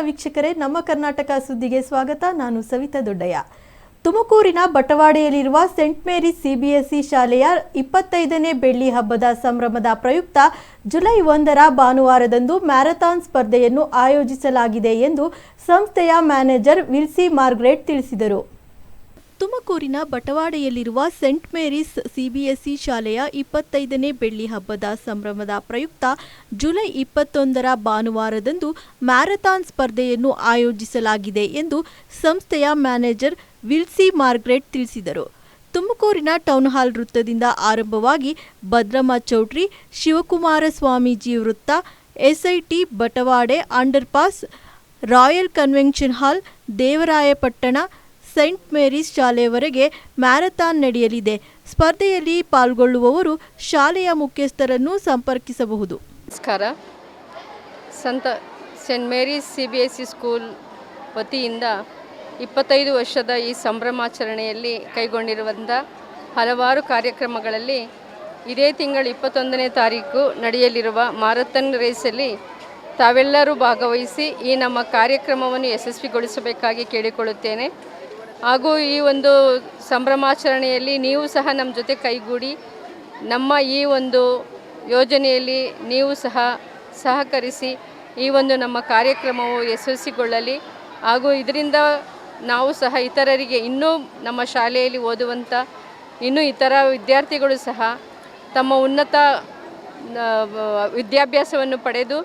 ವೀಕ್ಷಕರೇ, ನಮ್ಮ ಕರ್ನಾಟಕ ಸುದ್ದಿಗೆ ಸ್ವಾಗತ. ನಾನು ಸವಿತಾ ದೊಡ್ಡಯ್ಯ. ತುಮಕೂರಿನ ಬಟವಾಡೆಯಲ್ಲಿರುವ ಸೆಂಟ್ ಮೇರಿ ಸಿಬಿಎಸ್ಇ ಶಾಲೆಯ ಇಪ್ಪತ್ತೈದನೇ ಬೆಳ್ಳಿ ಹಬ್ಬದ ಸಂಭ್ರಮದ ಪ್ರಯುಕ್ತ ಜುಲೈ ಒಂದರ ಭಾನುವಾರದಂದು ಮ್ಯಾರಥಾನ್ ಸ್ಪರ್ಧೆಯನ್ನು ಆಯೋಜಿಸಲಾಗಿದೆ ಎಂದು ಸಂಸ್ಥೆಯ ಮ್ಯಾನೇಜರ್ ವಿಲ್ಸಿ ಮಾರ್ಗ್ರೆಟ್ ತಿಳಿಸಿದರು. ತುಮಕೂರಿನ ಬಟವಾಡೆಯಲ್ಲಿರುವ ಸೆಂಟ್ ಮೇರಿಸ್ ಸಿಬಿಎಸ್ಇ ಶಾಲೆಯ ಇಪ್ಪತ್ತೈದನೇ ಬೆಳ್ಳಿ ಹಬ್ಬದ ಸಂಭ್ರಮದ ಪ್ರಯುಕ್ತ ಜುಲೈ ಇಪ್ಪತ್ತೊಂದರ ಭಾನುವಾರದಂದು ಮ್ಯಾರಥಾನ್ ಸ್ಪರ್ಧೆಯನ್ನು ಆಯೋಜಿಸಲಾಗಿದೆ ಎಂದು ಸಂಸ್ಥೆಯ ಮ್ಯಾನೇಜರ್ ವಿಲ್ಸಿ ಮಾರ್ಗ್ರೆಟ್ ತಿಳಿಸಿದರು. ತುಮಕೂರಿನ ಟೌನ್ ಹಾಲ್ ವೃತ್ತದಿಂದ ಆರಂಭವಾಗಿ ಭದ್ರಮ್ಮ ಚೌಟ್ರಿ, ಶಿವಕುಮಾರ ಸ್ವಾಮೀಜಿ ವೃತ್ತ, SIT Batawade underpass, royal convention hall, Devarayapatna saint Mary's ಶಾಲೆಯವರೆಗೆ marathon ನಡೆಯಲಿದೆ. ಸ್ಪರ್ಧೆಯಲ್ಲಿ ಪಾಲ್ಗೊಳ್ಳುವವರು ಶಾಲೆಯ ಮುಖ್ಯಸ್ಥರನ್ನು ಸಂಪರ್ಕಿಸಬಹುದು. ನಮಸ್ಕಾರ. ಸಂತ saint Mary's C B S C school ವತಿಯಿಂದ ಇಪ್ಪತ್ತೈದು ವರ್ಷದ ಈ ಸಂಭ್ರಮಾಚರಣೆಯಲ್ಲಿ ಕೈಗೊಂಡಿರುವಂಥ ಹಲವಾರು ಕಾರ್ಯಕ್ರಮಗಳಲ್ಲಿ ಇದೇ ತಿಂಗಳ ಇಪ್ಪತ್ತೊಂದನೇ ತಾರೀಕು ನಡೆಯಲಿರುವ ಮಾರಥಾನ್ ರೇಸಲ್ಲಿ ತಾವೆಲ್ಲರೂ ಭಾಗವಹಿಸಿ ಈ ನಮ್ಮ ಕಾರ್ಯಕ್ರಮವನ್ನು ಯಶಸ್ವಿಗೊಳಿಸಬೇಕಾಗಿ ಕೇಳಿಕೊಳ್ಳುತ್ತೇನೆ. ಹಾಗೂ ಈ ಒಂದು ಸಂಭ್ರಮಾಚರಣೆಯಲ್ಲಿ ನೀವು ಸಹ ನಮ್ಮ ಜೊತೆ ಕೈಗೂಡಿ ನಮ್ಮ ಈ ಒಂದು ಯೋಜನೆಯಲ್ಲಿ ನೀವು ಸಹ ಸಹಕರಿಸಿ ಈ ಒಂದು ನಮ್ಮ ಕಾರ್ಯಕ್ರಮವು ಯಶಸ್ವಿಗೊಳ್ಳಲಿ. ಹಾಗೂ ಇದರಿಂದ ನಾವು ಸಹ ಇತರರಿಗೆ ಇನ್ನೂ ನಮ್ಮ ಶಾಲೆಯಲ್ಲಿ ಓದುವಂಥ ಇನ್ನೂ ಇತರ ವಿದ್ಯಾರ್ಥಿಗಳು ಸಹ ತಮ್ಮ ಉನ್ನತ ವಿದ್ಯಾಭ್ಯಾಸವನ್ನು ಪಡೆದು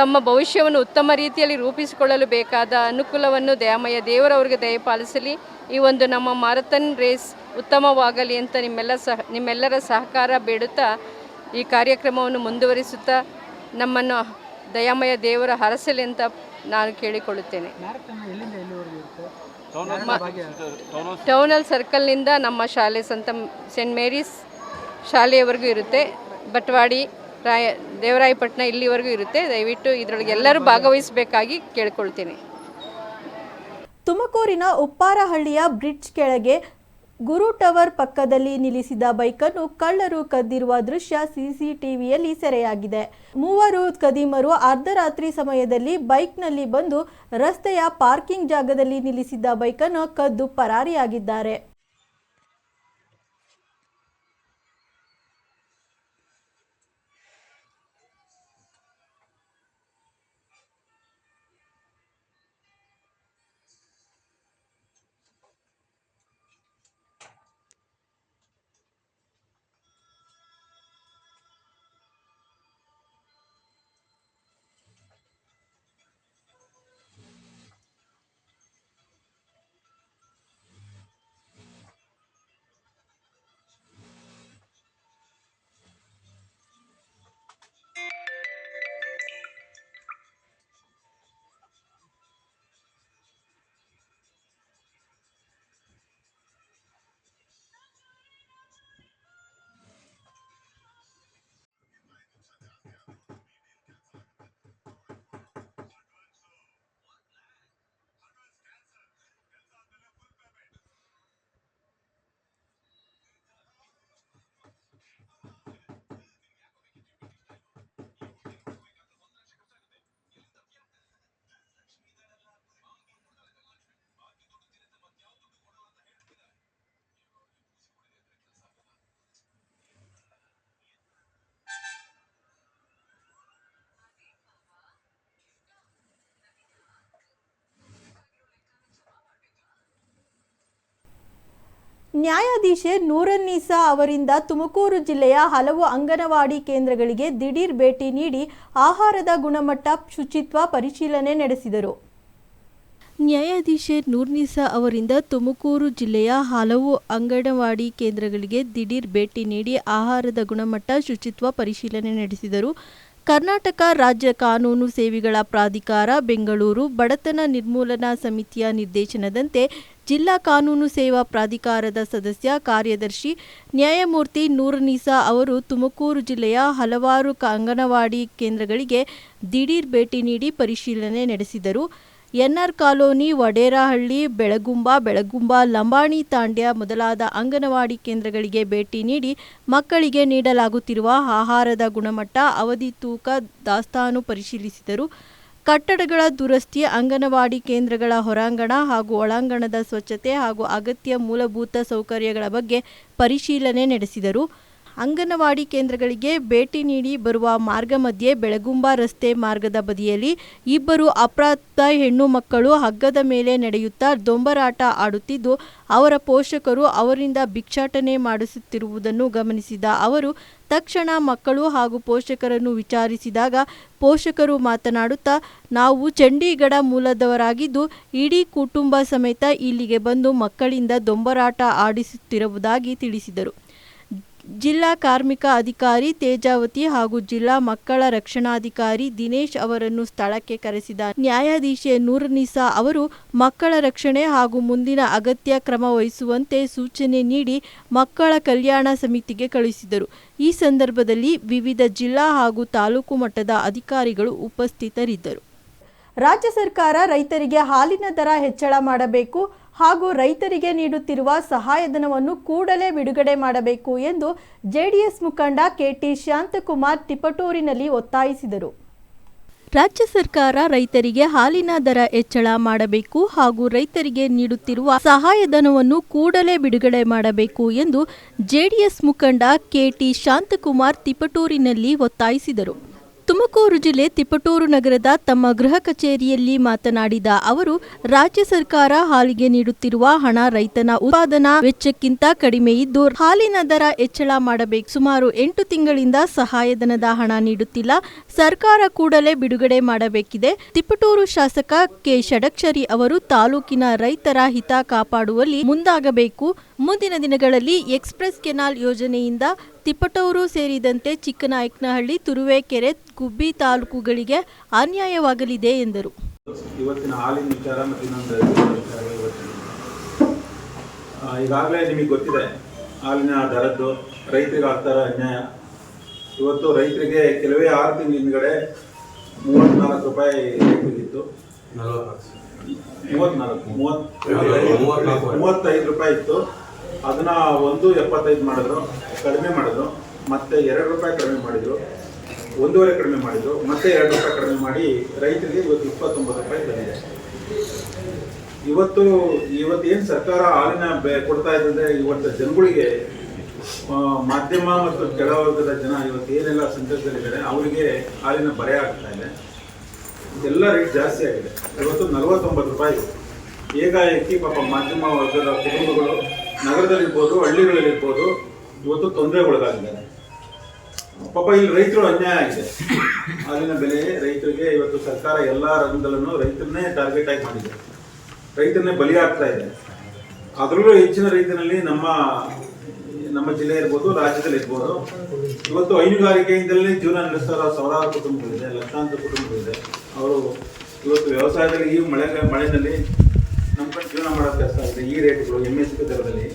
ತಮ್ಮ ಭವಿಷ್ಯವನ್ನು ಉತ್ತಮ ರೀತಿಯಲ್ಲಿ ರೂಪಿಸಿಕೊಳ್ಳಲು ಬೇಕಾದ ಅನುಕೂಲವನ್ನು ದಯಾಮಯ ದೇವರವರಿಗೆ ದಯಪಾಲಿಸಲಿ ಈ ಒಂದು ನಮ್ಮ ಮಾರಥನ್ ರೇಸ್ ಉತ್ತಮವಾಗಲಿ ಅಂತ ನಿಮ್ಮೆಲ್ಲ ಸಹ ನಿಮ್ಮೆಲ್ಲರ ಸಹಕಾರ ಬೇಡುತ್ತಾ ಈ ಕಾರ್ಯಕ್ರಮವನ್ನು ಮುಂದುವರಿಸುತ್ತಾ ನಮ್ಮನ್ನು ದಯಾಮಯ ದೇವರ ಹರಸಲಿ ಅಂತ ನಾನು ಕೇಳಿಕೊಳ್ಳುತ್ತೇನೆ. ಟೌನಲ್ ಸರ್ಕಲ್ನಿಂದ ನಮ್ಮ ಶಾಲೆ ಸಂತ ಸೆಂಟ್ ಮೇರೀಸ್ ಶಾಲೆಯವರೆಗೂ ಇರುತ್ತೆ. ಬಟ್ವಾಡಿ ರಾಯ ದೇವರಾಯಪಟ್ಟಣ ಇಲ್ಲಿವರೆಗೂ ಇರುತ್ತೆ. ದಯವಿಟ್ಟು ಇದರೊಳಗೆ ಎಲ್ಲರೂ ಭಾಗವಹಿಸಬೇಕಾಗಿ ಕೇಳ್ಕೊಳ್ತೀನಿ. ತುಮಕೂರಿನ ಉಪ್ಪಾರಹಳ್ಳಿಯ ಬ್ರಿಡ್ಜ್ ಕೆಳಗೆ ಗುರು ಟವರ್ ಪಕ್ಕದಲ್ಲಿ ನಿಲ್ಲಿಸಿದ ಬೈಕನ್ನು ಕಳ್ಳರು ಕದ್ದಿರುವ ದೃಶ್ಯ ಸಿಸಿಟಿವಿಯಲ್ಲಿ ಸೆರೆಯಾಗಿದೆ. ಮೂವರು ಕದೀಮರು ಅರ್ಧರಾತ್ರಿ ಸಮಯದಲ್ಲಿ ಬೈಕ್ನಲ್ಲಿ ಬಂದು ರಸ್ತೆಯ ಪಾರ್ಕಿಂಗ್ ಜಾಗದಲ್ಲಿ ನಿಲ್ಲಿಸಿದ್ದ ಬೈಕನ್ನು ಕದ್ದು ಪರಾರಿಯಾಗಿದ್ದಾರೆ. ನ್ಯಾಯಾಧೀಶೆ ನೂರನ್ನೀಸಾ ಅವರಿಂದ ತುಮಕೂರು ಜಿಲ್ಲೆಯ ಹಲವು ಅಂಗನವಾಡಿ ಕೇಂದ್ರಗಳಿಗೆ ದಿಢೀರ್ ಭೇಟಿ ನೀಡಿ ಆಹಾರದ ಗುಣಮಟ್ಟ, ಶುಚಿತ್ವ ಪರಿಶೀಲನೆ ನಡೆಸಿದರು. ನ್ಯಾಯಾಧೀಶೆ ನೂರ್ನಿಸಾ ಅವರಿಂದ ತುಮಕೂರು ಜಿಲ್ಲೆಯ ಹಲವು ಅಂಗನವಾಡಿ ಕೇಂದ್ರಗಳಿಗೆ ದಿಢೀರ್ ಭೇಟಿ ನೀಡಿ ಆಹಾರದ ಗುಣಮಟ್ಟ, ಶುಚಿತ್ವ ಪರಿಶೀಲನೆ ನಡೆಸಿದರು. ಕರ್ನಾಟಕ ರಾಜ್ಯ ಕಾನೂನು ಸೇವೆಗಳ ಪ್ರಾಧಿಕಾರ, ಬೆಂಗಳೂರು ಬಡತನ ನಿರ್ಮೂಲನಾ ಸಮಿತಿಯ ನಿರ್ದೇಶನದಂತೆ ಜಿಲ್ಲಾ ಕಾನೂನು ಸೇವಾ ಪ್ರಾಧಿಕಾರದ ಸದಸ್ಯ, ಕಾರ್ಯದರ್ಶಿ ನ್ಯಾಯಮೂರ್ತಿ ನೂರನೀಸಾ ಅವರು ತುಮಕೂರು ಜಿಲ್ಲೆಯ ಹಲವಾರು ಅಂಗನವಾಡಿ ಕೇಂದ್ರಗಳಿಗೆ ದಿಢೀರ್ ಭೇಟಿ ನೀಡಿ ಪರಿಶೀಲನೆ ನಡೆಸಿದರು. ಎನ್ಆರ್ ಕಾಲೋನಿ, ವಡೇರಹಳ್ಳಿ, ಬೆಳಗುಂಬ ಬೆಳಗುಂಬ, ಲಂಬಾಣಿ ತಾಂಡ್ಯ ಮೊದಲಾದ ಅಂಗನವಾಡಿ ಕೇಂದ್ರಗಳಿಗೆ ಭೇಟಿ ನೀಡಿ ಮಕ್ಕಳಿಗೆ ನೀಡಲಾಗುತ್ತಿರುವ ಆಹಾರದ ಗುಣಮಟ್ಟ, ಅವಧಿ ತೂಕ, ದಾಸ್ತಾನು ಪರಿಶೀಲಿಸಿದರು. ಕಟ್ಟಡಗಳ ದುರಸ್ತಿ, ಅಂಗನವಾಡಿ ಕೇಂದ್ರಗಳ ಹೊರಾಂಗಣ ಹಾಗೂ ಒಳಾಂಗಣದ ಸ್ವಚ್ಛತೆ ಹಾಗೂ ಅಗತ್ಯ ಮೂಲಭೂತ ಸೌಕರ್ಯಗಳ ಬಗ್ಗೆ ಪರಿಶೀಲನೆ ನಡೆಸಿದರು. ಅಂಗನವಾಡಿ ಕೇಂದ್ರಗಳಿಗೆ ಭೇಟಿ ನೀಡಿ ಬರುವ ಮಾರ್ಗ ಮಧ್ಯೆ ಬೆಳಗುಂಬ ರಸ್ತೆ ಮಾರ್ಗದ ಬದಿಯಲ್ಲಿ ಇಬ್ಬರು ಅಪ್ರಾಪ್ತ ಹೆಣ್ಣು ಮಕ್ಕಳು ಹಗ್ಗದ ಮೇಲೆ ನಡೆಯುತ್ತಾ ದೊಂಬರಾಟ ಆಡುತ್ತಿದ್ದು, ಅವರ ಪೋಷಕರು ಅವರಿಂದ ಭಿಕ್ಷಾಟನೆ ಮಾಡಿಸುತ್ತಿರುವುದನ್ನು ಗಮನಿಸಿದ ಅವರು, ತಕ್ಷಣ ಮಕ್ಕಳು ಹಾಗೂ ಪೋಷಕರನ್ನು ವಿಚಾರಿಸಿದಾಗ ಪೋಷಕರು ಮಾತನಾಡುತ್ತಾ, ನಾವು ಚಂಡೀಗಢ ಮೂಲದವರಾಗಿದ್ದು, ಇಡೀ ಕುಟುಂಬ ಸಮೇತ ಇಲ್ಲಿಗೆ ಬಂದು ಮಕ್ಕಳಿಂದ ದೊಂಬರಾಟ ಆಡಿಸುತ್ತಿರುವುದಾಗಿ ತಿಳಿಸಿದರು. ಜಿಲ್ಲಾ ಕಾರ್ಮಿಕ ಅಧಿಕಾರಿ ತೇಜಾವತಿ ಹಾಗೂ ಜಿಲ್ಲಾ ಮಕ್ಕಳ ರಕ್ಷಣಾಧಿಕಾರಿ ದಿನೇಶ್ ಅವರನ್ನು ಸ್ಥಳಕ್ಕೆ ಕರೆಸಿದ ನ್ಯಾಯಾಧೀಶೆ ನೂರ್ನಿಸಾ ಅವರು, ಮಕ್ಕಳ ರಕ್ಷಣೆ ಹಾಗೂ ಮುಂದಿನ ಅಗತ್ಯ ಕ್ರಮ ವಹಿಸುವಂತೆ ಸೂಚನೆ ನೀಡಿ ಮಕ್ಕಳ ಕಲ್ಯಾಣ ಸಮಿತಿಗೆ ಕಳುಹಿಸಿದರು. ಈ ಸಂದರ್ಭದಲ್ಲಿ ವಿವಿಧ ಜಿಲ್ಲಾ ಹಾಗೂ ತಾಲೂಕು ಮಟ್ಟದ ಅಧಿಕಾರಿಗಳು ಉಪಸ್ಥಿತರಿದ್ದರು. ರಾಜ್ಯ ಸರ್ಕಾರ ರೈತರಿಗೆ ಹಾಲಿನ ದರ ಹೆಚ್ಚಳ ಮಾಡಬೇಕು ಹಾಗೂ ರೈತರಿಗೆ ನೀಡುತ್ತಿರುವ ಸಹಾಯಧನವನ್ನು ಕೂಡಲೇ ಬಿಡುಗಡೆ ಮಾಡಬೇಕು ಎಂದು ಜೆಡಿಎಸ್ ಮುಖಂಡ ಕೆಟಿ ಶಾಂತಕುಮಾರ್ ತಿಪಟೂರಿನಲ್ಲಿ ಒತ್ತಾಯಿಸಿದರು. ರಾಜ್ಯ ಸರ್ಕಾರ ರೈತರಿಗೆ ಹಾಲಿನ ದರ ಹೆಚ್ಚಳ ಮಾಡಬೇಕು ಹಾಗೂ ರೈತರಿಗೆ ನೀಡುತ್ತಿರುವ ಸಹಾಯಧನವನ್ನು ಕೂಡಲೇ ಬಿಡುಗಡೆ ಮಾಡಬೇಕು ಎಂದು ಜೆಡಿಎಸ್ ಮುಖಂಡ ಕೆಟಿ ಶಾಂತಕುಮಾರ್ ತಿಪಟೂರಿನಲ್ಲಿ ಒತ್ತಾಯಿಸಿದರು. ತುಮಕೂರು ಜಿಲ್ಲೆ ತಿಪಟೂರು ನಗರದ ತಮ್ಮ ಗೃಹ ಕಚೇರಿಯಲ್ಲಿ ಮಾತನಾಡಿದ ಅವರು, ರಾಜ್ಯ ಸರ್ಕಾರ ಹಾಲಿಗೆ ನೀಡುತ್ತಿರುವ ಹಣ ರೈತನ ಉತ್ಪಾದನಾ ವೆಚ್ಚಕ್ಕಿಂತ ಕಡಿಮೆ ಇದ್ದು, ಹಾಲಿನ ದರ ಹೆಚ್ಚಳ ಮಾಡಬೇಕು. ಸುಮಾರು ಎಂಟು ತಿಂಗಳಿಂದ ಸಹಾಯಧನದ ಹಣ ನೀಡುತ್ತಿಲ್ಲ. ಸರ್ಕಾರ ಕೂಡಲೇ ಬಿಡುಗಡೆ ಮಾಡಬೇಕಿದೆ. ತಿಪಟೂರು ಶಾಸಕ ಕೆ. ಷಡಕ್ಷರಿ ಅವರು ತಾಲೂಕಿನ ರೈತರ ಹಿತ ಕಾಪಾಡುವಲ್ಲಿ ಮುಂದಾಗಬೇಕು. ಮುಂದಿನ ದಿನಗಳಲ್ಲಿ ಎಕ್ಸ್ಪ್ರೆಸ್ ಕೆನಾಲ್ ಯೋಜನೆಯಿಂದ ತಿಪಟೂರು ಸೇರಿದಂತೆ ಚಿಕ್ಕನಾಯಕನಹಳ್ಳಿ, ತುರುವೇಕೆರೆ, ಗುಬ್ಬಿ ತಾಲೂಕುಗಳಿಗೆ ಅನ್ಯಾಯವಾಗಲಿದೆ ಎಂದರು. ಈಗಾಗಲೇ ನಿಮಗೆ ಗೊತ್ತಿದೆ, ಹಾಲಿನ ದರದ್ದು ರೈತರಿಗೆ ಆಗ್ತಾರ ಅನ್ಯಾಯ. ಇವತ್ತು ರೈತರಿಗೆ ಕೆಲವೇ ಆರು ತಿಂಗಳ ಹಿಂದ್ಗಡೆ ಮೂವತ್ನಾಲ್ಕು ರೂಪಾಯಿ ರೈತರಿಗಿತ್ತು ಮೂವತ್ತ್ನಾಲ್ಕು ಮೂವತ್ತು ಮೂವತ್ತೈದು ರೂಪಾಯಿ ಇತ್ತು. ಅದನ್ನ ಒಂದು ಎಪ್ಪತ್ತೈದು ಮಾಡಿದ್ರು, ಕಡಿಮೆ ಮಾಡಿದ್ರು. ಮತ್ತೆ ಎರಡು ರೂಪಾಯಿ ಕಡಿಮೆ ಮಾಡಿದ್ರು, ಒಂದೂವರೆ ಕಡಿಮೆ ಮಾಡಿದ್ರು, ಮತ್ತೆ ಎರಡು ರೂಪಾಯಿ ಕಡಿಮೆ ಮಾಡಿ ರೈತರಿಗೆ ಇವತ್ತು ಇಪ್ಪತ್ತೊಂಬತ್ತು ರೂಪಾಯಿ ಬಂದಿದೆ. ಇವತ್ತು ಇವತ್ತು ಏನು ಸರ್ಕಾರ ಹಾಲಿನ ಬೆ ಕೊಡ್ತಾ ಇದ್ದಂದ್ರೆ ಇವತ್ತು ಜನಗಳಿಗೆ ಮಾಧ್ಯಮ ಮತ್ತು ಕೆಳವರ್ಗದ ಜನ ಇವತ್ತು ಏನೆಲ್ಲ ಸಂಕಷ್ಟದಲ್ಲಿದ್ದಾರೆ, ಅವರಿಗೆ ಹಾಲಿನ ಬರೆ ಆಗ್ತಾ ಇದೆ. ಎಲ್ಲ ರೇಟ್ ಜಾಸ್ತಿ ಆಗಿದೆ. ಇವತ್ತು ನಲವತ್ತೊಂಬತ್ತು ರೂಪಾಯಿ. ಏಕಾಏಕಿ ಪಾಪ ಮಾಧ್ಯಮ ವರ್ಗದ ಕುಟುಂಬಗಳು ನಗರದಲ್ಲಿರ್ಬೋದು, ಹಳ್ಳಿಗಳಲ್ಲಿರ್ಬೋದು, ಇವತ್ತು ತೊಂದರೆಗೊಳಗಾಗಿದ್ದಾರೆ ಪಾಪ ಇಲ್ಲಿ ರೈತರು ಅನ್ಯಾಯ ಆಗಿದೆ. ಹಾಲಿನ ಬೆಲೆ ರೈತರಿಗೆ ಇವತ್ತು ಸರ್ಕಾರ ಎಲ್ಲ ರಂಗದಲ್ಲೂ ರೈತರನ್ನೇ ಟಾರ್ಗೆಟ್ ಆಗಿ ಮಾಡಿದೆ. ರೈತರನ್ನೇ ಬಲಿಯಾಗ್ತಾ ಇದೆ. ಅದರಲ್ಲೂ ಹೆಚ್ಚಿನ ರೈತರಲ್ಲಿ ನಮ್ಮ ನಮ್ಮ ಜಿಲ್ಲೆ ಇರ್ಬೋದು, ರಾಜ್ಯದಲ್ಲಿ ಇರ್ಬೋದು. ಇವತ್ತು ಹೈನುಗಾರಿಕೆಯಿಂದಲೇ ಜೀವನ ನಡೆಸ್ತಾರ ಸಾವಿರಾರು ಕುಟುಂಬಗಳಿದೆ, ಲಕ್ಷಾಂತರ ಕುಟುಂಬಗಳಿದೆ. ಅವರು ಇವತ್ತು ವ್ಯವಸಾಯದಲ್ಲಿ ಈ ಮಳೆ ಮಳೆಯಲ್ಲಿ ನಮ್ಮ ಜೀವನ ಮಾಡೋ ಕೆಲಸ ಆಗಿದೆ. ಈ ರೇಟ್ಗಳು ಎಂ ಎಸ್ ಪಿ ದರದಲ್ಲಿ.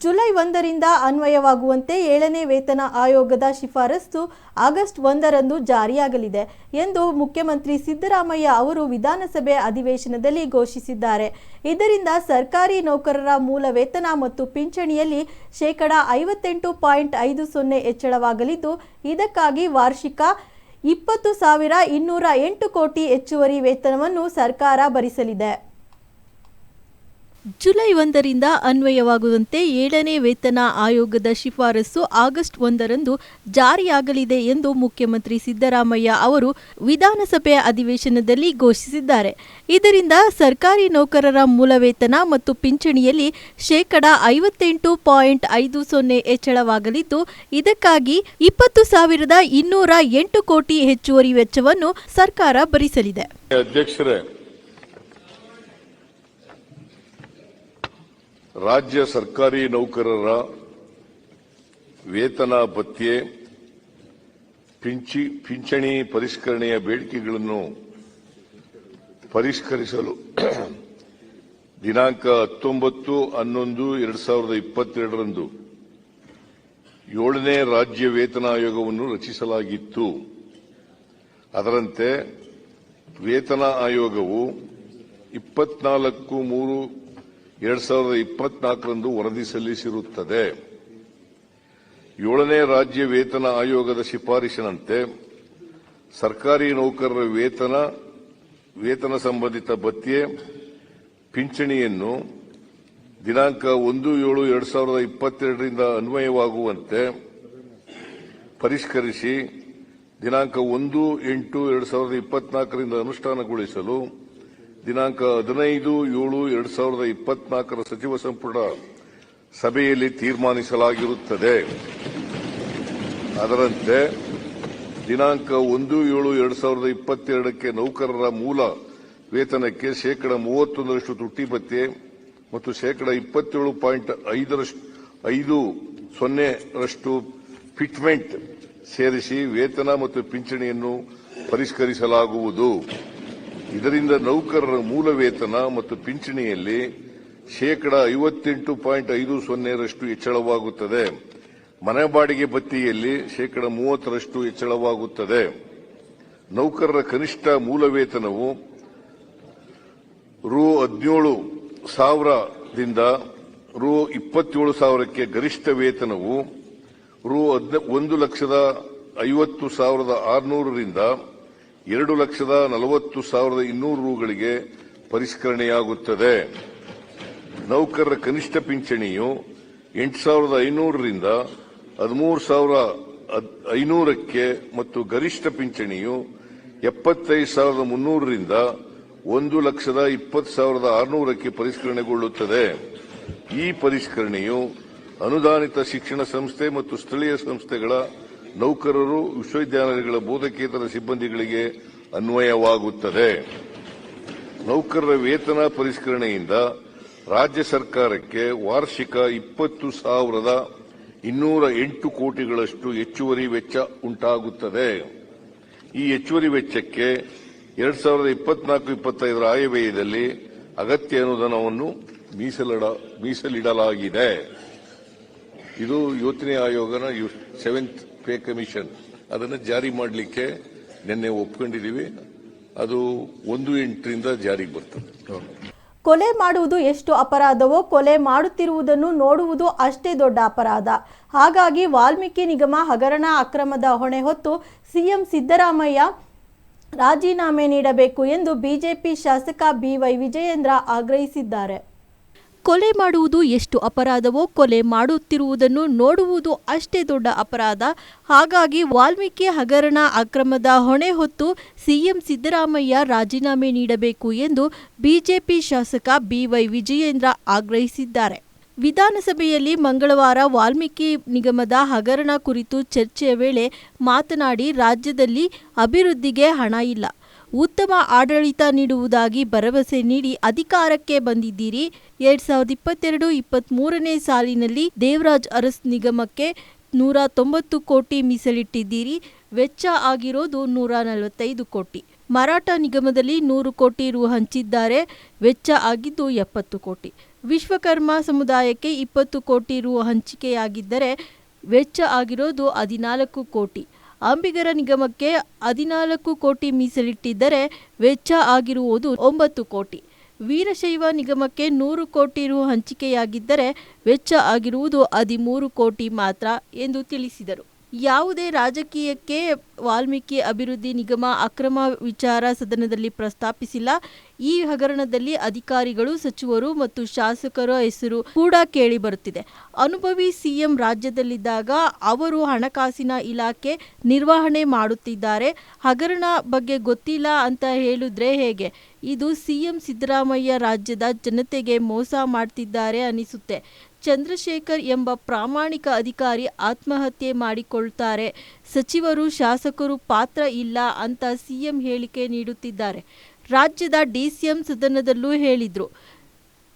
ಜುಲೈ ಒಂದರಿಂದ ಅನ್ವಯವಾಗುವಂತೆ ಏಳನೇ ವೇತನ ಆಯೋಗದ ಶಿಫಾರಸು ಆಗಸ್ಟ್ ಒಂದರಂದು ಜಾರಿಯಾಗಲಿದೆ ಎಂದು ಮುಖ್ಯಮಂತ್ರಿ ಸಿದ್ದರಾಮಯ್ಯ ಅವರು ವಿಧಾನಸಭೆ ಅಧಿವೇಶನದಲ್ಲಿ ಘೋಷಿಸಿದ್ದಾರೆ. ಇದರಿಂದ ಸರ್ಕಾರಿ ನೌಕರರ ಮೂಲ ವೇತನ ಮತ್ತು ಪಿಂಚಣಿಯಲ್ಲಿ ಶೇಕಡ ಐವತ್ತೆಂಟು ಪಾಯಿಂಟ್ ಐದು ಸೊನ್ನೆ ಹೆಚ್ಚಳವಾಗಲಿದ್ದು, ಇದಕ್ಕಾಗಿ ವಾರ್ಷಿಕ ಇಪ್ಪತ್ತು ಸಾವಿರ ಇನ್ನೂರ ಎಂಟು ಕೋಟಿ ಹೆಚ್ಚುವರಿ ವೇತನವನ್ನು ಸರ್ಕಾರ ಭರಿಸಲಿದೆ. ಜುಲೈ ಒಂದರಿಂದ ಅನ್ವಯವಾಗುವಂತೆ ಏಳನೇ ವೇತನ ಆಯೋಗದ ಶಿಫಾರಸು ಆಗಸ್ಟ್ ಒಂದರಂದು ಜಾರಿಯಾಗಲಿದೆ ಎಂದು ಮುಖ್ಯಮಂತ್ರಿ ಸಿದ್ದರಾಮಯ್ಯ ಅವರು ವಿಧಾನಸಭೆ ಅಧಿವೇಶನದಲ್ಲಿ ಘೋಷಿಸಿದ್ದಾರೆ. ಇದರಿಂದ ಸರ್ಕಾರಿ ನೌಕರರ ಮೂಲ ವೇತನ ಮತ್ತು ಪಿಂಚಣಿಯಲ್ಲಿ ಶೇಕಡ ಐವತ್ತೆಂಟು ಪಾಯಿಂಟ್ ಐದು ಸೊನ್ನೆ ಹೆಚ್ಚಳವಾಗಲಿದ್ದು, ಇದಕ್ಕಾಗಿ ಇಪ್ಪತ್ತು ಸಾವಿರದ ಇನ್ನೂರ ಎಂಟು ಕೋಟಿ ಹೆಚ್ಚುವರಿ ವೆಚ್ಚವನ್ನು ಸರ್ಕಾರ ಭರಿಸಲಿದೆ. ರಾಜ್ಯ ಸರ್ಕಾರಿ ನೌಕರರ ವೇತನ ಭತ್ಯೆ, ಪಿಂಚಿ, ಪಿಂಚಣಿ ಪರಿಷ್ಕರಣೆಯ ಬೇಡಿಕೆಗಳನ್ನು ಪರಿಷ್ಕರಿಸಲು ದಿನಾಂಕ ಹತ್ತೊಂಬತ್ತು ಹನ್ನೊಂದು ಎರಡು ಸಾವಿರದ ಇಪ್ಪತ್ತೆರಡರಂದು ಏಳನೇ ರಾಜ್ಯ ವೇತನ ಆಯೋಗವನ್ನು ರಚಿಸಲಾಗಿತ್ತು. ಅದರಂತೆ ವೇತನ ಆಯೋಗವು ಇಪ್ಪತ್ನಾಲ್ಕು ಮೂರು ಎರಡ್ ಸಾವಿರದ ಇಪ್ಪತ್ನಾಲ್ಕರಂದು ವರದಿ ಸಲ್ಲಿಸಿರುತ್ತದೆ. ಏಳನೇ ರಾಜ್ಯ ವೇತನ ಆಯೋಗದ ಶಿಫಾರಸಿನಂತೆ ಸರ್ಕಾರಿ ನೌಕರರ ವೇತನ ವೇತನ ಸಂಬಂಧಿತ ಭತ್ಯೆ, ಪಿಂಚಣಿಯನ್ನು ದಿನಾಂಕ ಒಂದು ಏಳು ಎರಡ್ ಸಾವಿರದ ಇಪ್ಪತ್ತೆರಡರಿಂದ ಅನ್ವಯವಾಗುವಂತೆ ಪರಿಷ್ಕರಿಸಿ ದಿನಾಂಕ ಒಂದು ಎಂಟು ಎರಡ್ ಸಾವಿರದ ಇಪ್ಪತ್ನಾಲ್ಕರಿಂದ ಅನುಷ್ಠಾನಗೊಳಿಸಲು ದಿನಾಂಕ ಹದಿನೈದು ಏಳು ಎರಡ್ ಸಾವಿರದ ಇಪ್ಪತ್ನಾಲ್ಕರ ಸಚಿವ ಸಂಪುಟ ಸಭೆಯಲ್ಲಿ ತೀರ್ಮಾನಿಸಲಾಗಿರುತ್ತದೆ. ಅದರಂತೆ ದಿನಾಂಕ ಒಂದು ಏಳು ಎರಡ್ ಸಾವಿರದ ಇಪ್ಪತ್ತೆರಡಕ್ಕೆ ನೌಕರರ ಮೂಲ ವೇತನಕ್ಕೆ ಶೇಕಡ ಮೂವತ್ತೊಂದರಷ್ಟು ತುಟ್ಟಿ ಭತ್ಯೆ ಮತ್ತು ಶೇಕಡ ಇಪ್ಪತ್ತೇಳು ಪಾಯಿಂಟ್ ಐದು ಸೊನ್ನೆರಷ್ಟು ಫಿಟ್ಮೆಂಟ್ ಸೇರಿಸಿ ವೇತನ ಮತ್ತು ಪಿಂಚಣಿಯನ್ನು ಪರಿಷ್ಕರಿಸಲಾಗುವುದು. ಇದರಿಂದ ನೌಕರರ ಮೂಲ ವೇತನ ಮತ್ತು ಪಿಂಚಣಿಯಲ್ಲಿ ಶೇಕಡ ಐವತ್ತೆಂಟು ಪಾಯಿಂಟ್ ಐದು ಸೊನ್ನೆರಷ್ಟು ಹೆಚ್ಚಳವಾಗುತ್ತದೆ. ಮನೆ ಬಾಡಿಗೆ ಭತ್ಯೆಯಲ್ಲಿ ಶೇಕಡ ಮೂವತ್ತರಷ್ಟು ಹೆಚ್ಚಳವಾಗುತ್ತದೆ. ನೌಕರರ ಕನಿಷ್ಠ ಮೂಲ ವೇತನವು ರು ಹದಿನೇಳು ಸಾವಿರದಿಂದ ರು ಇಪ್ಪತ್ತೇಳು ಸಾವಿರಕ್ಕೆ ಗರಿಷ್ಠ ವೇತನವು ರು ಒಂದು ಲಕ್ಷದ ಐವತ್ತು ಸಾವಿರದ ಆರುನೂರರಿಂದ ಎರಡು ಲಕ್ಷದ ನಲವತ್ತು ಸಾವಿರದ ಇನ್ನೂರು ರೂಗಳಿಗೆ ಪರಿಷ್ಕರಣೆಯಾಗುತ್ತದೆ. ನೌಕರರ ಕನಿಷ್ಠ ಪಿಂಚಣಿಯು ಎಂಟು ಸಾವಿರದ ಐನೂರರಿಂದ ಹದಿಮೂರು ಸಾವಿರ ಐನೂರಕ್ಕೆ ಮತ್ತು ಗರಿಷ್ಠ ಪಿಂಚಣಿಯು ಎಪ್ಪತ್ತೈದು ಸಾವಿರದ ಮುನ್ನೂರರಿಂದ ಒಂದು ಲಕ್ಷದ ಇಪ್ಪತ್ತು ಸಾವಿರದ ಆರುನೂರಕ್ಕೆ ಪರಿಷ್ಕರಣೆಗೊಳ್ಳುತ್ತದೆ. ಈ ಪರಿಷ್ಕರಣೆಯು ಅನುದಾನಿತ ಶಿಕ್ಷಣ ಸಂಸ್ಥೆ ಮತ್ತು ಸ್ಥಳೀಯ ಸಂಸ್ಥೆಗಳ ನೌಕರರು ವಿಶ್ವವಿದ್ಯಾಲಯಗಳ ಬೋಧಕೇತರ ಸಿಬ್ಬಂದಿಗಳಿಗೆ ಅನ್ವಯವಾಗುತ್ತದೆ. ನೌಕರರ ವೇತನ ಪರಿಷ್ಕರಣೆಯಿಂದ ರಾಜ್ಯ ಸರ್ಕಾರಕ್ಕೆ ವಾರ್ಷಿಕ ಇಪ್ಪತ್ತು ಸಾವಿರದ ಇನ್ನೂರ ಎಂಟು ಕೋಟಿಗಳಷ್ಟು ಹೆಚ್ಚುವರಿ ವೆಚ್ಚ ಉಂಟಾಗುತ್ತದೆ. ಈ ಹೆಚ್ಚುವರಿ ವೆಚ್ಚಕ್ಕೆ ಎರಡು ಸಾವಿರದ ಇಪ್ಪತ್ನಾಲ್ಕು ಇಪ್ಪತ್ತೈದರ ಆಯವ್ಯಯದಲ್ಲಿ ಅಗತ್ಯ ಅನುದಾನವನ್ನು ಮೀಸಲಿಡ, ಮೀಸಲಿಡಲಾಗಿದೆ. ಇದು ಯೋಜನೆ ಆಯೋಗನ ಸೆವೆಂತ್ ಪೇ ಕಮಿಷನ್. ಅದನ್ನು ಜಾರಿ ಮಾಡಲಿಕ್ಕೆ ನಿನ್ನೆ ಒಪ್ಕೊಂಡಿದ್ದೀವಿ ಅದು ಒಂದು ಎಂಟರಿಂದ ಜಾರಿಗೆ ಬರ್ತದೆ. ಕೊಲೆ ಮಾಡುವುದು ಎಷ್ಟು ಅಪರಾಧವೋ, ಕೊಲೆ ಮಾಡುತ್ತಿರುವುದನ್ನು ನೋಡುವುದು ಅಷ್ಟೇ ದೊಡ್ಡ ಅಪರಾಧ. ಹಾಗಾಗಿ ವಾಲ್ಮೀಕಿ ನಿಗಮ ಹಗರಣ ಅಕ್ರಮದ ಹೊಣೆ ಹೊತ್ತು ಸಿಎಂ ಸಿದ್ದರಾಮಯ್ಯ ರಾಜೀನಾಮೆ ನೀಡಬೇಕು ಎಂದು ಬಿಜೆಪಿ ಶಾಸಕ ಬಿವೈ ವಿಜಯೇಂದ್ರ ಆಗ್ರಹಿಸಿದ್ದಾರೆ. ಕೊಲೆ ಮಾಡುವುದು ಎಷ್ಟು ಅಪರಾಧವೋ ಕೊಲೆ ಮಾಡುತ್ತಿರುವುದನ್ನು ನೋಡುವುದು ಅಷ್ಟೇ ದೊಡ್ಡ ಅಪರಾಧ. ಹಾಗಾಗಿ ವಾಲ್ಮೀಕಿ ಹಗರಣ ಅಕ್ರಮದ ಹೊಣೆ ಹೊತ್ತು ಸಿಎಂ ಸಿದ್ದರಾಮಯ್ಯ ರಾಜೀನಾಮೆ ನೀಡಬೇಕು ಎಂದು ಬಿಜೆಪಿ ಶಾಸಕ ಬಿವೈ ವಿಜಯೇಂದ್ರ ಆಗ್ರಹಿಸಿದ್ದಾರೆ. ವಿಧಾನಸಭೆಯಲ್ಲಿ ಮಂಗಳವಾರ ವಾಲ್ಮೀಕಿ ನಿಗಮದ ಹಗರಣ ಕುರಿತು ಚರ್ಚೆಯ ವೇಳೆ ಮಾತನಾಡಿ, ರಾಜ್ಯದಲ್ಲಿ ಅಭಿವೃದ್ಧಿಗೆ ಹಣ ಇಲ್ಲ. ಉತ್ತಮ ಆಡಳಿತ ನೀಡುವುದಾಗಿ ಭರವಸೆ ನೀಡಿ ಅಧಿಕಾರಕ್ಕೆ ಬಂದಿದ್ದೀರಿ. ಎರಡ್ ಸಾವಿರದ ಇಪ್ಪತ್ತೆರಡು ಇಪ್ಪತ್ತ್ಮೂರನೇ ಸಾಲಿನಲ್ಲಿ ದೇವರಾಜ್ ಅರಸ್ ನಿಗಮಕ್ಕೆ ನೂರ ತೊಂಬತ್ತು ಕೋಟಿ ಮೀಸಲಿಟ್ಟಿದ್ದೀರಿ. ವೆಚ್ಚ ಆಗಿರೋದು ನೂರ ನಲವತ್ತೈದು ಕೋಟಿ. ಮರಾಠ ನಿಗಮದಲ್ಲಿ ನೂರು ಕೋಟಿ ರು ಹಂಚಿದ್ದಾರೆ. ವೆಚ್ಚ ಆಗಿದ್ದು ಎಪ್ಪತ್ತು ಕೋಟಿ. ವಿಶ್ವಕರ್ಮ ಸಮುದಾಯಕ್ಕೆ ಇಪ್ಪತ್ತು ಕೋಟಿ ರು ಹಂಚಿಕೆಯಾಗಿದ್ದರೆ ವೆಚ್ಚ ಆಗಿರೋದು ಹದಿನಾಲ್ಕು ಕೋಟಿ. ಅಂಬಿಗರ ನಿಗಮಕ್ಕೆ ಹದಿನಾಲ್ಕು ಕೋಟಿ ಮೀಸಲಿಟ್ಟಿದ್ದರೆ ವೆಚ್ಚ ಆಗಿರುವುದು ಒಂಬತ್ತು ಕೋಟಿ. ವೀರಶೈವ ನಿಗಮಕ್ಕೆ ನೂರು ಕೋಟಿ ರು ಹಂಚಿಕೆಯಾಗಿದ್ದರೆ ವೆಚ್ಚ ಆಗಿರುವುದು ಹದಿಮೂರು ಕೋಟಿ ಮಾತ್ರ ಎಂದು ತಿಳಿಸಿದರು. ಯಾವುದೇ ರಾಜಕೀಯಕ್ಕೆ ವಾಲ್ಮೀಕಿ ಅಭಿವೃದ್ಧಿ ನಿಗಮ ಅಕ್ರಮ ವಿಚಾರ ಸದನದಲ್ಲಿ ಪ್ರಸ್ತಾಪಿಸಿಲ್ಲ. ಈ ಹಗರಣದಲ್ಲಿ ಅಧಿಕಾರಿಗಳು, ಸಚಿವರು ಮತ್ತು ಶಾಸಕರ ಹೆಸರು ಕೂಡ ಕೇಳಿ ಬರುತ್ತಿದೆ. ಅನುಭವಿ ಸಿಎಂ ರಾಜ್ಯದಲ್ಲಿದ್ದಾಗ ಅವರು ಹಣಕಾಸಿನ ಇಲಾಖೆ ನಿರ್ವಹಣೆ ಮಾಡುತ್ತಿದ್ದಾರೆ. ಹಗರಣ ಬಗ್ಗೆ ಗೊತ್ತಿಲ್ಲ ಅಂತ ಹೇಳಿದ್ರೆ ಹೇಗೆ? ಇದು ಸಿಎಂ ಸಿದ್ದರಾಮಯ್ಯ ರಾಜ್ಯದ ಜನತೆಗೆ ಮೋಸ ಮಾಡ್ತಿದ್ದಾರೆ ಅನಿಸುತ್ತೆ. ಚಂದ್ರಶೇಖರ್ ಎಂಬ ಪ್ರಾಮಾಣಿಕ ಅಧಿಕಾರಿ ಆತ್ಮಹತ್ಯೆ ಮಾಡಿಕೊಳ್ತಾರೆ. ಸಚಿವರು ಶಾಸಕರು ಪಾತ್ರ ಇಲ್ಲ ಅಂತ ಸಿಎಂ ಹೇಳಿಕೆ ನೀಡುತ್ತಿದ್ದಾರೆ. ರಾಜ್ಯದ ಡಿಸಿಎಂ ಸದನದಲ್ಲೂ ಹೇಳಿದರು.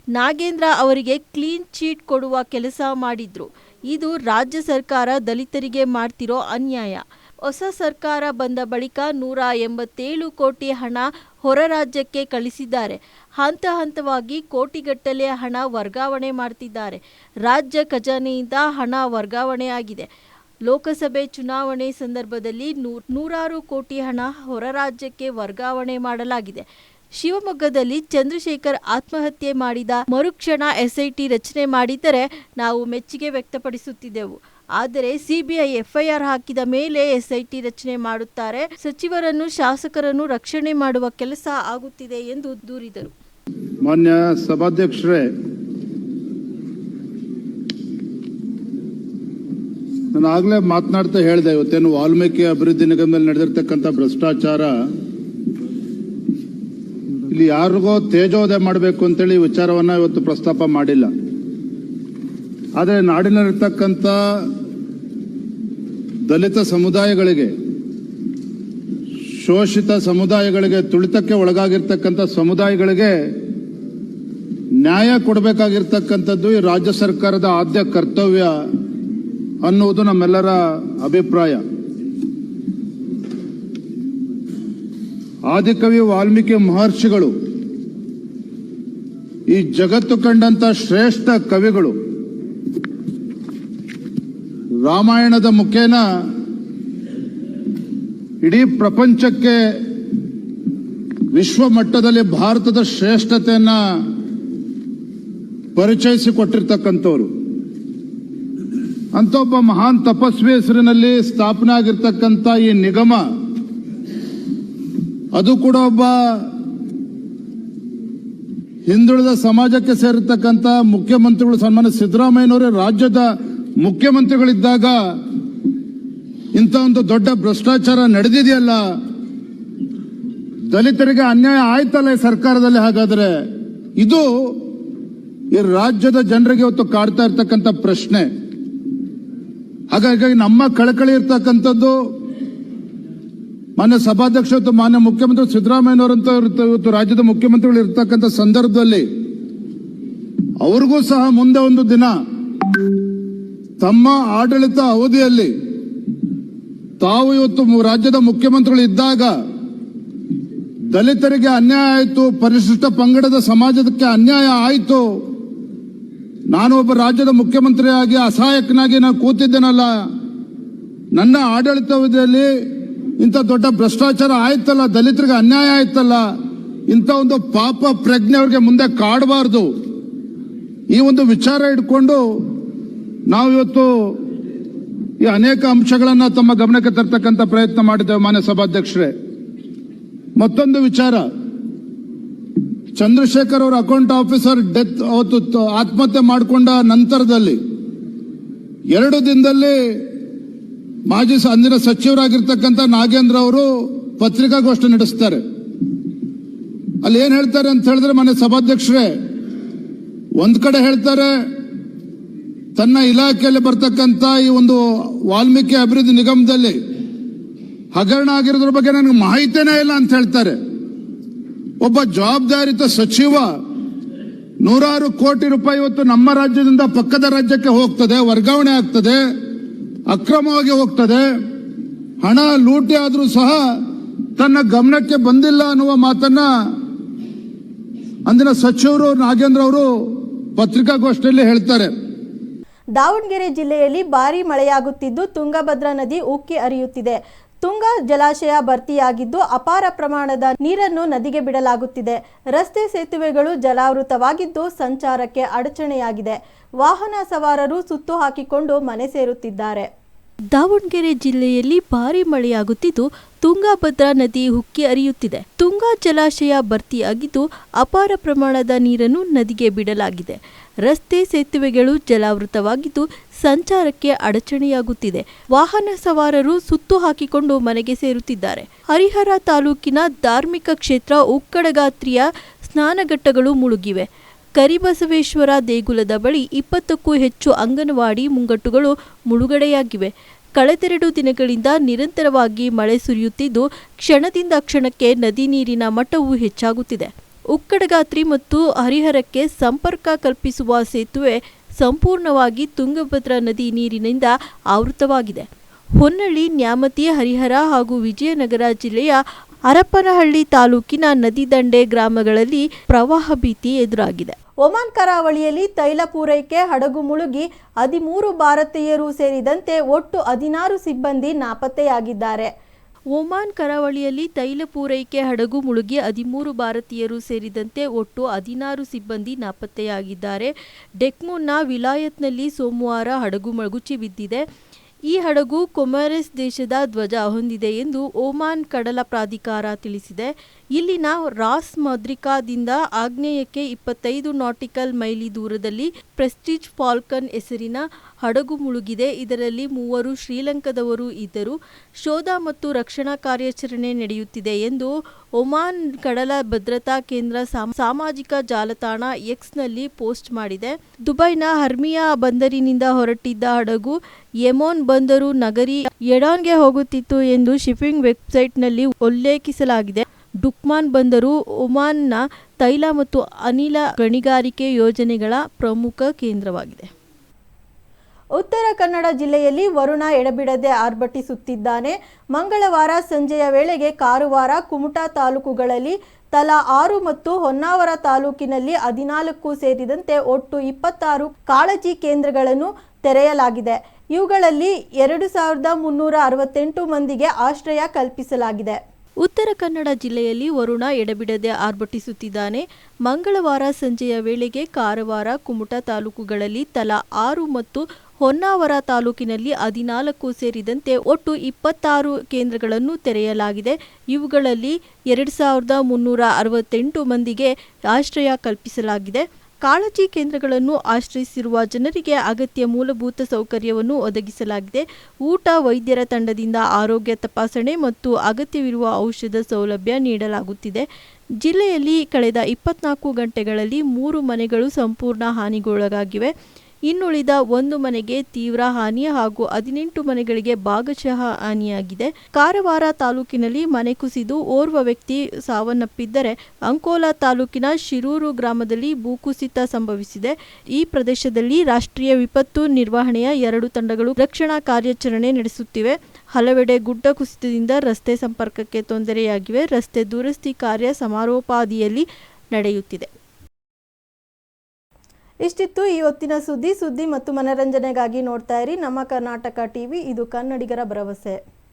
ನಾಗೇಂದ್ರ ಅವರಿಗೆ ಕ್ಲೀನ್ ಚೀಟ್ ಕೊಡುವ ಕೆಲಸ ಮಾಡಿದ್ರು. ಇದು ರಾಜ್ಯ ಸರ್ಕಾರ ದಲಿತರಿಗೆ ಮಾಡ್ತಿರೋ ಅನ್ಯಾಯ. ಹೊಸ ಸರ್ಕಾರ ಬಂದ ಬಳಿಕ ನೂರ ಎಂಬತ್ತೇಳು ಕೋಟಿ ಹಣ ಹೊರ ರಾಜ್ಯಕ್ಕೆ ಕಳಿಸಿದ್ದಾರೆ. ಹಂತ ಹಂತವಾಗಿ ಕೋಟಿಗಟ್ಟಲೆ ಹಣ ವರ್ಗಾವಣೆ ಮಾಡ್ತಿದ್ದಾರೆ. ರಾಜ್ಯ ಖಜಾನೆಯಿಂದ ಹಣ ವರ್ಗಾವಣೆಯಾಗಿದೆ ಲೋಕಸಭೆ ಚುನಾವಣೆ ಸಂದರ್ಭದಲ್ಲಿ ನೂರಾರು ಕೋಟಿ ಹಣ ಹೊರ ರಾಜ್ಯಕ್ಕೆ ವರ್ಗಾವಣೆ ಮಾಡಲಾಗಿದೆ. ಶಿವಮೊಗ್ಗದಲ್ಲಿ ಚಂದ್ರಶೇಖರ್ ಆತ್ಮಹತ್ಯೆ ಮಾಡಿದ ಮರುಕ್ಷಣ ಎಸ್ಐಟಿ ರಚನೆ ಮಾಡಿದ್ದರೆ ನಾವು ಮೆಚ್ಚುಗೆ ವ್ಯಕ್ತಪಡಿಸುತ್ತಿದ್ದೆವು. ಆದರೆ ಸಿಬಿಐ ಎಫ್ಐಆರ್ ಹಾಕಿದ ಮೇಲೆ ಎಸ್ಐಟಿ ರಚನೆ ಮಾಡುತ್ತಾರೆ. ಸಚಿವರನ್ನು, ಶಾಸಕರನ್ನು ರಕ್ಷಣೆ ಮಾಡುವ ಕೆಲಸ ಆಗುತ್ತಿದೆ ಎಂದು ದೂರಿದರು. ಮಾನ್ಯ ಸಭಾಧ್ಯಕ್ಷರೇ, ನಾನು ಆಗ್ಲೇ ಮಾತನಾಡ್ತಾ ಹೇಳಿದೆ, ಇವತ್ತೇನು ವಾಲ್ಮೀಕಿ ಅಭಿವೃದ್ಧಿ ನಿಗಮದಲ್ಲಿ ನಡೆದಿರ್ತಕ್ಕಂಥ ಭ್ರಷ್ಟಾಚಾರ, ಇಲ್ಲಿ ಯಾರಿಗೋ ತೇಜೋದಯ ಮಾಡಬೇಕು ಅಂತೇಳಿ ವಿಚಾರವನ್ನ ಇವತ್ತು ಪ್ರಸ್ತಾಪ ಮಾಡಿಲ್ಲ. ಆದರೆ ನಾಡಿನಲ್ಲಿರ್ತಕ್ಕಂಥ ದಲಿತ ಸಮುದಾಯಗಳಿಗೆ, ಶೋಷಿತ ಸಮುದಾಯಗಳಿಗೆ, ತುಳಿತಕ್ಕೆ ಒಳಗಾಗಿರ್ತಕ್ಕಂಥ ಸಮುದಾಯಗಳಿಗೆ ನ್ಯಾಯ ಕೊಡಬೇಕಾಗಿರ್ತಕ್ಕಂಥದ್ದು ಈ ರಾಜ್ಯ ಸರ್ಕಾರದ ಆದ್ಯ ಕರ್ತವ್ಯ ಅನ್ನುವುದು ನಮ್ಮೆಲ್ಲರ ಅಭಿಪ್ರಾಯ. ಆದಿಕವಿ ವಾಲ್ಮೀಕಿ ಮಹರ್ಷಿಗಳು ಈ ಜಗತ್ತು ಕಂಡಂತ ಶ್ರೇಷ್ಠ ಕವಿಗಳು ರಾಮಾಯಣದ ಮುಖೇನ ಇಡೀ ಪ್ರಪಂಚಕ್ಕೆ ವಿಶ್ವ ಮಟ್ಟದಲ್ಲಿ ಭಾರತದ ಶ್ರೇಷ್ಠತೆಯನ್ನ ಪರಿಚಯಿಸಿಕೊಟ್ಟಿರ್ತಕ್ಕಂಥವ್ರು. ಅಂತ ಒಬ್ಬ ಮಹಾನ್ ತಪಸ್ವಿ ಹೆಸರಿನಲ್ಲಿ ಸ್ಥಾಪನೆ ಆಗಿರ್ತಕ್ಕಂಥ ಈ ನಿಗಮ, ಅದು ಕೂಡ ಒಬ್ಬ ಹಿಂದುಳಿದ ಸಮಾಜಕ್ಕೆ ಸೇರಿರ್ತಕ್ಕಂಥ ಮುಖ್ಯಮಂತ್ರಿಗಳು ಸನ್ಮಾನ್ಯ ಸಿದ್ದರಾಮಯ್ಯನವರೇ ರಾಜ್ಯದ ಮುಖ್ಯಮಂತ್ರಿಗಳಿದ್ದಾಗ ಇಂಥ ಒಂದು ದೊಡ್ಡ ಭ್ರಷ್ಟಾಚಾರ ನಡೆದಿದೆಯಲ್ಲ? ದಲಿತರಿಗೆ ಅನ್ಯಾಯ ಆಯ್ತಲ್ಲ ಈ ಸರ್ಕಾರದಲ್ಲಿ? ಹಾಗಾದ್ರೆ ಇದು ಈ ರಾಜ್ಯದ ಜನರಿಗೆ ಇವತ್ತು ಕಾಡ್ತಾ ಇರ್ತಕ್ಕಂಥ ಪ್ರಶ್ನೆ. ಹಾಗಾಗಿ ನಮ್ಮ ಕಳಕಳಿ ಇರ್ತಕ್ಕಂಥದ್ದು ಮಾನ್ಯ ಸಭಾಧ್ಯಕ್ಷ ಮತ್ತು ಮಾನ್ಯ ಮುಖ್ಯಮಂತ್ರಿ ಸಿದ್ದರಾಮಯ್ಯನವರಂತ ಇವತ್ತು ರಾಜ್ಯದ ಮುಖ್ಯಮಂತ್ರಿಗಳು ಇರ್ತಕ್ಕಂಥ ಸಂದರ್ಭದಲ್ಲಿ. ಅವ್ರಿಗೂ ಸಹ ಮುಂದೆ ಒಂದು ದಿನ ತಮ್ಮ ಆಡಳಿತ ಅವಧಿಯಲ್ಲಿ ತಾವು ಇವತ್ತು ರಾಜ್ಯದ ಮುಖ್ಯಮಂತ್ರಿಗಳು ಇದ್ದಾಗ ದಲಿತರಿಗೆ ಅನ್ಯಾಯ ಆಯಿತು, ಪರಿಶಿಷ್ಟ ಪಂಗಡದ ಸಮಾಜಕ್ಕೆ ಅನ್ಯಾಯ ಆಯಿತು. ನಾನು ಒಬ್ಬ ರಾಜ್ಯದ ಮುಖ್ಯಮಂತ್ರಿಯಾಗಿ, ಅಸಹಾಯಕನಾಗಿ ನಾನು ಕೂತಿದ್ದೇನಲ್ಲ. ನನ್ನ ಆಡಳಿತ ಅವಧಿಯಲ್ಲಿ ಇಂಥ ದೊಡ್ಡ ಭ್ರಷ್ಟಾಚಾರ ಆಯ್ತಲ್ಲ, ದಲಿತರಿಗೆ ಅನ್ಯಾಯ ಆಯ್ತಲ್ಲ. ಇಂಥ ಒಂದು ಪಾಪ ಪ್ರಜ್ಞೆ ಅವ್ರಿಗೆ ಮುಂದೆ ಕಾಡಬಾರ್ದು. ಈ ಒಂದು ವಿಚಾರ ಇಟ್ಕೊಂಡು ನಾವು ಇವತ್ತು ಈ ಅನೇಕ ಅಂಶಗಳನ್ನು ತಮ್ಮ ಗಮನಕ್ಕೆ ತರ್ತಕ್ಕಂಥ ಪ್ರಯತ್ನ ಮಾಡಿದ್ದೇವೆ ಮಾನ್ಯ ಸಭಾಧ್ಯಕ್ಷರೇ. ಮತ್ತೊಂದು ವಿಚಾರ. ಚಂದ್ರಶೇಖರ್ ಅವರ ಅಕೌಂಟ್ ಆಫೀಸರ್ ಡೆತ್ ಅವತ್ತು ಆತ್ಮಹತ್ಯೆ ಮಾಡಿಕೊಂಡ ನಂತರದಲ್ಲಿ ಎರಡು ದಿನದಲ್ಲಿ ಮಾಜಿ ಅಂದಿನ ಸಚಿವರಾಗಿರ್ತಕ್ಕಂಥ ನಾಗೇಂದ್ರ ಅವರು ಪತ್ರಿಕಾಗೋಷ್ಠಿ ನಡೆಸ್ತಾರೆ. ಅಲ್ಲಿ ಏನು ಹೇಳ್ತಾರೆ ಅಂತ ಹೇಳಿದ್ರೆ ಮನೆ ಸಭಾಧ್ಯಕ್ಷರೇ, ಒಂದು ಕಡೆ ಹೇಳ್ತಾರೆ ತನ್ನ ಇಲಾಖೆಯಲ್ಲಿ ಬರ್ತಕ್ಕಂತ ಈ ಒಂದು ವಾಲ್ಮೀಕಿ ಅಭಿವೃದ್ಧಿ ನಿಗಮದಲ್ಲಿ ಹಗರಣ ಆಗಿರೋದ್ರ ಬಗ್ಗೆ ನನಗೆ ಮಾಹಿತಿನೇ ಇಲ್ಲ ಅಂತ ಹೇಳ್ತಾರೆ. ಒಬ್ಬ ಜವಾಬ್ದಾರಿತ ಸಚಿವ ನೂರಾರು ಕೋಟಿ ರೂಪಾಯಿ ಇವತ್ತು ನಮ್ಮ ರಾಜ್ಯದಿಂದ ಪಕ್ಕದ ರಾಜ್ಯಕ್ಕೆ ಹೋಗ್ತದೆ, ವರ್ಗಾವಣೆ ಆಗ್ತದೆ, ಅಕ್ರಮವಾಗಿ ಹೋಗ್ತದೆ. ಹಣ ಲೂಟಿ ಆದರೂ ಸಹ ತನ್ನ ಗಮನಕ್ಕೆ ಬಂದಿಲ್ಲ ಅನ್ನುವ ಮಾತನ್ನ ಅಂದಿನ ಸಚಿವರು ನಾಗೇಂದ್ರ ಅವರು ಪತ್ರಿಕಾಗೋಷ್ಠಿಯಲ್ಲಿ ಹೇಳ್ತಾರೆ. ದಾವಣಗೆರೆ ಜಿಲ್ಲೆಯಲ್ಲಿ ಭಾರೀ ಮಳೆಯಾಗುತ್ತಿದ್ದು ತುಂಗಭದ್ರಾ ನದಿ ಉಕ್ಕಿ ಹರಿಯುತ್ತಿದೆ. ತುಂಗ ಜಲಾಶಯ ಭರ್ತಿಯಾಗಿದ್ದು ಅಪಾರ ಪ್ರಮಾಣದ ನೀರನ್ನು ನದಿಗೆ ಬಿಡಲಾಗುತ್ತಿದೆ. ರಸ್ತೆ ಸೇತುವೆಗಳು ಜಲಾವೃತವಾಗಿದ್ದು ಸಂಚಾರಕ್ಕೆ ಅಡಚಣೆಯಾಗಿದೆ. ವಾಹನ ಸವಾರರು ಸುತ್ತು ಹಾಕಿಕೊಂಡು ಮನೆ ಸೇರುತ್ತಿದ್ದಾರೆ. ದಾವಣಗೆರೆ ಜಿಲ್ಲೆಯಲ್ಲಿ ಭಾರಿ ಮಳೆಯಾಗುತ್ತಿದ್ದು ತುಂಗಾಭದ್ರಾ ನದಿ ಉಕ್ಕಿ ಹರಿಯುತ್ತಿದೆ. ತುಂಗಾ ಜಲಾಶಯ ಭರ್ತಿಯಾಗಿದ್ದು ಅಪಾರ ಪ್ರಮಾಣದ ನೀರನ್ನು ನದಿಗೆ ಬಿಡಲಾಗಿದೆ. ರಸ್ತೆ ಸೇತುವೆಗಳು ಜಲಾವೃತವಾಗಿದ್ದು ಸಂಚಾರಕ್ಕೆ ಅಡಚಣೆಯಾಗುತ್ತಿದೆ. ವಾಹನ ಸವಾರರು ಸುತ್ತು ಹಾಕಿಕೊಂಡು ಮನೆಗೆ ಸೇರುತ್ತಿದ್ದಾರೆ. ಹರಿಹರ ತಾಲೂಕಿನ ಧಾರ್ಮಿಕ ಕ್ಷೇತ್ರ ಉಕ್ಕಡಗಾತ್ರಿಯ ಸ್ನಾನಘಟ್ಟಗಳು ಮುಳುಗಿವೆ. ಕರಿಬಸವೇಶ್ವರ ದೇಗುಲದ ಬಳಿ ಇಪ್ಪತ್ತಕ್ಕೂ ಹೆಚ್ಚು ಅಂಗನವಾಡಿ ಮುಂಗಟ್ಟುಗಳು ಮುಳುಗಡೆಯಾಗಿವೆ. ಕಳೆದೆರಡು ದಿನಗಳಿಂದ ನಿರಂತರವಾಗಿ ಮಳೆ ಸುರಿಯುತ್ತಿದ್ದು, ಕ್ಷಣದಿಂದ ಕ್ಷಣಕ್ಕೆ ನದಿ ನೀರಿನ ಮಟ್ಟವು ಹೆಚ್ಚಾಗುತ್ತಿದೆ. ಉಕ್ಕಡಗಾತ್ರಿ ಮತ್ತು ಹರಿಹರಕ್ಕೆ ಸಂಪರ್ಕ ಕಲ್ಪಿಸುವ ಸೇತುವೆ ಸಂಪೂರ್ಣವಾಗಿ ತುಂಗಭದ್ರಾ ನದಿ ನೀರಿನಿಂದ ಆವೃತವಾಗಿದೆ ಹೊನ್ನಳ್ಳಿ, ನ್ಯಾಮತಿ, ಹರಿಹರ ಹಾಗೂ ವಿಜಯನಗರ ಜಿಲ್ಲೆಯ ಹರಪನಹಳ್ಳಿ ತಾಲೂಕಿನ ನದಿ ದಂಡೆ ಗ್ರಾಮಗಳಲ್ಲಿ ಪ್ರವಾಹ ಭೀತಿ ಎದುರಾಗಿದೆ. ಒಮಾನ್ ಕರಾವಳಿಯಲ್ಲಿ ತೈಲ ಪೂರೈಕೆ ಹಡಗು ಮುಳುಗಿ ಹದಿಮೂರು ಭಾರತೀಯರು ಸೇರಿದಂತೆ ಒಟ್ಟು ಹದಿನಾರು ಸಿಬ್ಬಂದಿ ನಾಪತ್ತೆಯಾಗಿದ್ದಾರೆ. ಒಮಾನ್ ಕರಾವಳಿಯಲ್ಲಿ ತೈಲ ಪೂರೈಕೆ ಹಡಗು ಮುಳುಗಿ ಹದಿಮೂರು ಭಾರತೀಯರು ಸೇರಿದಂತೆ ಒಟ್ಟು ಹದಿನಾರು ಸಿಬ್ಬಂದಿ ನಾಪತ್ತೆಯಾಗಿದ್ದಾರೆ. ಡೆಕ್ಮೋನ್ನ ವಿಲಾಯತ್ನಲ್ಲಿ ಸೋಮವಾರ ಹಡಗು ಮಗುಚಿ ಬಿದ್ದಿದೆ. ಈ ಹಡಗು ಕೊಮರೆಸ್ ದೇಶದ ಧ್ವಜ ಹೊಂದಿದೆ ಎಂದು ಒಮಾನ್ ಕಡಲ ಪ್ರಾಧಿಕಾರ ತಿಳಿಸಿದೆ. ಇಲ್ಲಿನ ರಾಸ್ ಮದ್ರಿಕಾದಿಂದ ಆಗ್ನೇಯಕ್ಕೆ ಇಪ್ಪತ್ತೈದು ನಾಟಿಕಲ್ ಮೈಲಿ ದೂರದಲ್ಲಿ ಪ್ರೆಸ್ಟೀಜ್ ಫಾಲ್ಕನ್ ಹೆಸರಿನ ಹಡಗು ಮುಳುಗಿದೆ. ಇದರಲ್ಲಿ ಮೂವರು ಶ್ರೀಲಂಕಾದವರು ಇದ್ದರು. ಶೋಧ ಮತ್ತು ರಕ್ಷಣಾ ಕಾರ್ಯಾಚರಣೆ ನಡೆಯುತ್ತಿದೆ ಎಂದು ಒಮಾನ್ ಕಡಲ ಭದ್ರತಾ ಕೇಂದ್ರ ಸಾಮ್- ಸಾಮಾಜಿಕ ಜಾಲತಾಣ ಎಕ್ಸ್ನಲ್ಲಿ ಪೋಸ್ಟ್ ಮಾಡಿದೆ. ದುಬೈನ ಹರ್ಮಿಯಾ ಬಂದರಿನಿಂದ ಹೊರಟಿದ್ದ ಹಡಗು ಯೆಮೋನ್ ಬಂದರು ನಗರಿ ಎಡಾನ್ಗೆ ಹೋಗುತ್ತಿತ್ತು ಎಂದು ಶಿಪ್ಪಿಂಗ್ ವೆಬ್ಸೈಟ್ನಲ್ಲಿ ಉಲ್ಲೇಖಿಸಲಾಗಿದೆ. ಡುಕ್ಮಾನ್ ಬಂದರು. ಒಮಾನ್ನ ತೈಲ ಮತ್ತು ಅನಿಲ ಗಣಿಗಾರಿಕೆ ಯೋಜನೆಗಳ ಪ್ರಮುಖ ಕೇಂದ್ರವಾಗಿದೆ. ಉತ್ತರ ಕನ್ನಡ ಜಿಲ್ಲೆಯಲ್ಲಿ ವರುಣ ಎಡಬಿಡದೆ ಆರ್ಭಟಿಸುತ್ತಿದ್ದಾನೆ. ಮಂಗಳವಾರ ಸಂಜೆಯ ವೇಳೆಗೆ ಕಾರವಾರ, ಕುಮಟಾ ತಾಲೂಕುಗಳಲ್ಲಿ ತಲಾ ಆರು ಮತ್ತು ಹೊನ್ನಾವರ ತಾಲೂಕಿನಲ್ಲಿ ಹದಿನಾಲ್ಕು ಸೇರಿದಂತೆ ಒಟ್ಟು ಇಪ್ಪತ್ತಾರು ಕಾಳಜಿ ಕೇಂದ್ರಗಳನ್ನು ತೆರೆಯಲಾಗಿದೆ. ಇವುಗಳಲ್ಲಿ ಎರಡು ಸಾವಿರದ ಮುನ್ನೂರ ಅರವತ್ತೆಂಟು ಮಂದಿಗೆ ಆಶ್ರಯ ಕಲ್ಪಿಸಲಾಗಿದೆ. ಉತ್ತರ ಕನ್ನಡ ಜಿಲ್ಲೆಯಲ್ಲಿ ವರುಣ ಎಡಬಿಡದೆ ಆರ್ಭಟಿಸುತ್ತಿದ್ದಾನೆ. ಮಂಗಳವಾರ ಸಂಜೆಯ ವೇಳೆಗೆ ಕಾರವಾರ, ಕುಮಟಾ ತಾಲೂಕುಗಳಲ್ಲಿ ತಲಾ ಆರು ಮತ್ತು ಹೊನ್ನಾವರ ತಾಲೂಕಿನಲ್ಲಿ ಹದಿನಾಲ್ಕು ಸೇರಿದಂತೆ ಒಟ್ಟು ಇಪ್ಪತ್ತಾರು ಕೇಂದ್ರಗಳನ್ನು ತೆರೆಯಲಾಗಿದೆ. ಇವುಗಳಲ್ಲಿ ಎರಡು ಸಾವಿರದ ಮುನ್ನೂರ ಅರವತ್ತೆಂಟು ಮಂದಿಗೆ ಆಶ್ರಯ ಕಲ್ಪಿಸಲಾಗಿದೆ. ಕಾಳಜಿ ಕೇಂದ್ರಗಳನ್ನು ಆಶ್ರಯಿಸಿರುವ ಜನರಿಗೆ ಅಗತ್ಯ ಮೂಲಭೂತ ಸೌಕರ್ಯವನ್ನು ಒದಗಿಸಲಾಗಿದೆ. ಊಟ, ವೈದ್ಯರ ತಂಡದಿಂದ ಆರೋಗ್ಯ ತಪಾಸಣೆ ಮತ್ತು ಅಗತ್ಯವಿರುವ ಔಷಧ ಸೌಲಭ್ಯ ನೀಡಲಾಗುತ್ತಿದೆ. ಜಿಲ್ಲೆಯಲ್ಲಿ ಕಳೆದ ಇಪ್ಪತ್ನಾಲ್ಕು ಗಂಟೆಗಳಲ್ಲಿ ಮೂರು ಮನೆಗಳು ಸಂಪೂರ್ಣ ಹಾನಿಗೊಳಗಾಗಿವೆ. ಇನ್ನುಳಿದ ಒಂದು ಮನೆಗೆ ತೀವ್ರ ಹಾನಿ ಹಾಗೂ ಹದಿನೆಂಟು ಮನೆಗಳಿಗೆ ಭಾಗಶಃ ಹಾನಿಯಾಗಿದೆ. ಕಾರವಾರ ತಾಲೂಕಿನಲ್ಲಿ ಮನೆ ಕುಸಿದು ಓರ್ವ ವ್ಯಕ್ತಿ ಸಾವನ್ನಪ್ಪಿದ್ದರೆ ಅಂಕೋಲಾ ತಾಲೂಕಿನ ಶಿರೂರು ಗ್ರಾಮದಲ್ಲಿ ಭೂಕುಸಿತ ಸಂಭವಿಸಿದೆ. ಈ ಪ್ರದೇಶದಲ್ಲಿ ರಾಷ್ಟ್ರೀಯ ವಿಪತ್ತು ನಿರ್ವಹಣೆಯ ಎರಡು ತಂಡಗಳು ರಕ್ಷಣಾ ಕಾರ್ಯಾಚರಣೆ ನಡೆಸುತ್ತಿವೆ. ಹಲವೆಡೆ ಗುಡ್ಡ ಕುಸಿತದಿಂದ ರಸ್ತೆ ಸಂಪರ್ಕಕ್ಕೆ ತೊಂದರೆಯಾಗಿವೆ. ರಸ್ತೆ ದುರಸ್ತಿ ಕಾರ್ಯ ಸಮಾರೋಪಾದಿಯಲ್ಲಿ ನಡೆಯುತ್ತಿದೆ. ಇಷ್ಟಿತ್ತು ಈ ಹೊತ್ತಿನ ಸುದ್ದಿ. ಸುದ್ದಿ ಮತ್ತು ಮನರಂಜನೆಗಾಗಿ ನೋಡ್ತಾ ಇರಿ. ನಮ್ಮ ಕರ್ನಾಟಕ ಟಿವಿ, ಇದು ಕನ್ನಡಿಗರ ಭರವಸೆ.